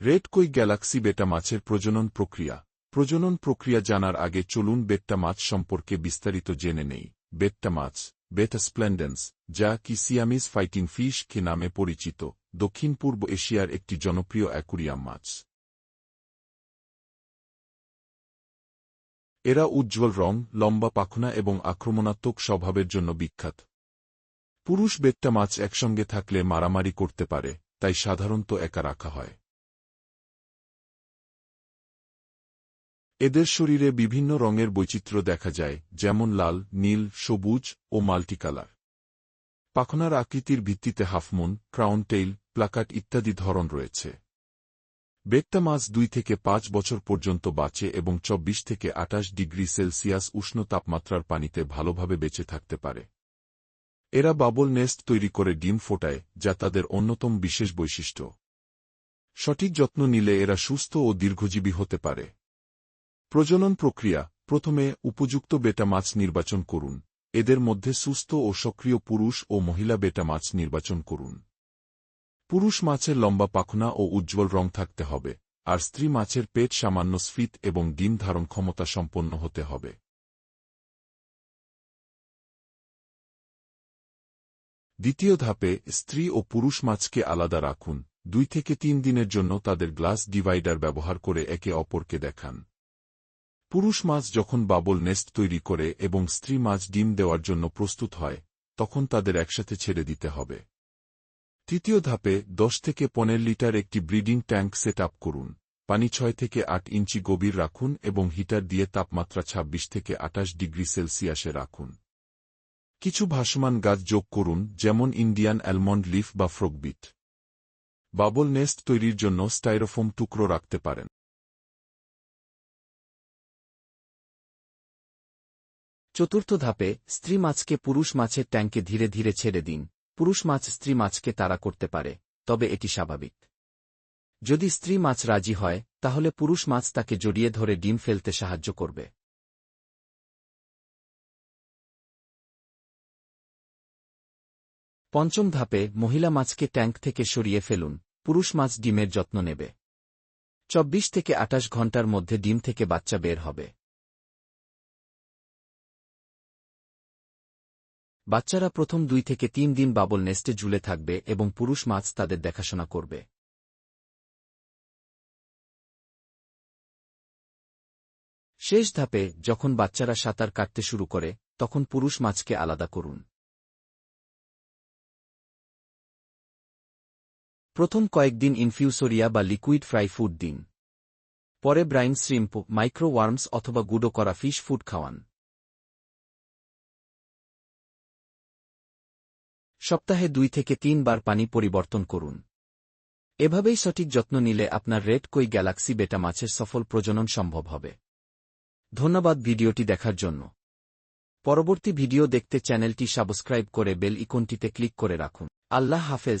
Red কই Galaxy বেটা মাছের প্রজনন প্রক্রিয়া। প্রজনন প্রক্রিয়া জানার আগে চলুন বেট্টা মাছ সম্পর্কে বিস্তারিত জেনে নেই। বেট্টা মাছ, বেটা স্প্লেন্ডেন্স, যা কি সিয়ামিজ ফাইটিং ফিশ কে নামে পরিচিত, দক্ষিণ পূর্ব এশিয়ার একটি জনপ্রিয় অ্যাকুরিয়াম মাছ। এরা উজ্জ্বল রং, লম্বা পাখনা এবং আক্রমণাত্মক স্বভাবের জন্য বিখ্যাত। পুরুষ বেট্টা মাছ একসঙ্গে থাকলে মারামারি করতে পারে, তাই সাধারণত একা রাখা হয়। এদের শরীরে বিভিন্ন রঙের বৈচিত্র্য দেখা যায়, যেমন লাল, নীল, সবুজ ও মাল্টিকালার। পাখনার আকৃতির ভিত্তিতে হাফমুন, ক্রাউন টেইল, প্লাকাট ইত্যাদি ধরন রয়েছে। বেট্টা মাছ দুই থেকে পাঁচ বছর পর্যন্ত বাঁচে এবং চব্বিশ থেকে আটাশ ডিগ্রি সেলসিয়াস উষ্ণ তাপমাত্রার পানিতে ভালোভাবে বেঁচে থাকতে পারে। এরা বাবল নেস্ট তৈরি করে ডিম ফোটায়, যা তাদের অন্যতম বিশেষ বৈশিষ্ট্য। সঠিক যত্ন নিলে এরা সুস্থ ও দীর্ঘজীবী হতে পারে। প্রজনন প্রক্রিয়া, প্রথমে উপযুক্ত বেটা মাছ নির্বাচন করুন। এদের মধ্যে সুস্থ ও সক্রিয় পুরুষ ও মহিলা বেটা মাছ নির্বাচন করুন। পুরুষ মাছের লম্বা পাখনা ও উজ্জ্বল রং থাকতে হবে, আর স্ত্রী মাছের পেট সামান্য স্ফীত এবং ডিম ধারণ ক্ষমতা সম্পন্ন হতে হবে। দ্বিতীয় ধাপে, স্ত্রী ও পুরুষ মাছকে আলাদা রাখুন। দুই থেকে তিন দিনের জন্য তাদের গ্লাস ডিভাইডার ব্যবহার করে একে অপরকে দেখান। পুরুষ মাছ যখন বাবল নেস্ট তৈরি করে এবং স্ত্রী মাছ ডিম দেওয়ার জন্য প্রস্তুত হয়, তখন তাদের একসাথে ছেড়ে দিতে হবে। তৃতীয় ধাপে দশ থেকে পনেরো লিটার একটি ব্রিডিং ট্যাঙ্ক সেট আপ করুন। পানি ছয় থেকে আট ইঞ্চি গভীর রাখুন এবং হিটার দিয়ে তাপমাত্রা ২৬ থেকে আটাশ ডিগ্রি সেলসিয়াসে রাখুন। কিছু ভাসমান গাছ যোগ করুন, যেমন ইন্ডিয়ান অ্যালমন্ড লিফ বা ফ্রগবিট। বাবল নেস্ট তৈরির জন্য স্টাইরোফোম টুকরো রাখতে পারেন। চতুর্থ ধাপে, স্ত্রী মাছকে পুরুষ মাছের ট্যাঙ্কে ধীরে ধীরে ছেড়ে দিন। পুরুষ মাছ স্ত্রী মাছকে তাড়া করতে পারে, তবে এটি স্বাভাবিক। যদি স্ত্রী মাছ রাজি হয়, তাহলে পুরুষ মাছ তাকে জড়িয়ে ধরে ডিম ফেলতে সাহায্য করবে। পঞ্চম ধাপে, মহিলা মাছকে ট্যাঙ্ক থেকে সরিয়ে ফেলুন। পুরুষ মাছ ডিমের যত্ন নেবে। চব্বিশ থেকে আটাশ ঘণ্টার মধ্যে ডিম থেকে বাচ্চা বের হবে। বাচ্চারা প্রথম দুই থেকে তিন দিন বাবল নেস্টে ঝুলে থাকবে এবং পুরুষ মাছ তাদের দেখাশোনা করবে। শেষ ধাপে যখন বাচ্চারা সাঁতার কাটতে শুরু করে, তখন পুরুষ মাছকে আলাদা করুন। প্রথম কয়েকদিন ইনফিউসোরিয়া বা লিকুইড ফ্রাই ফুড দিন। পরে ব্রাইন শ্রিম্প মাইক্রো ওয়ার্মস অথবা গুঁড়ো করা ফিশ ফুড খাওয়ান। সপ্তাহে দুই থেকে তিন বার পানি পরিবর্তন করুন। এভাবেই সঠিক যত্ন নিলে আপনার রেড কই গ্যালাক্সি বেটা মাছের সফল প্রজনন সম্ভব হবে। ধন্যবাদ ভিডিওটি দেখার জন্য। পরবর্তী ভিডিও দেখতে চ্যানেলটি সাবস্ক্রাইব করে বেল ইকনটিতে ক্লিক করে রাখুন। আল্লাহ হাফেজ।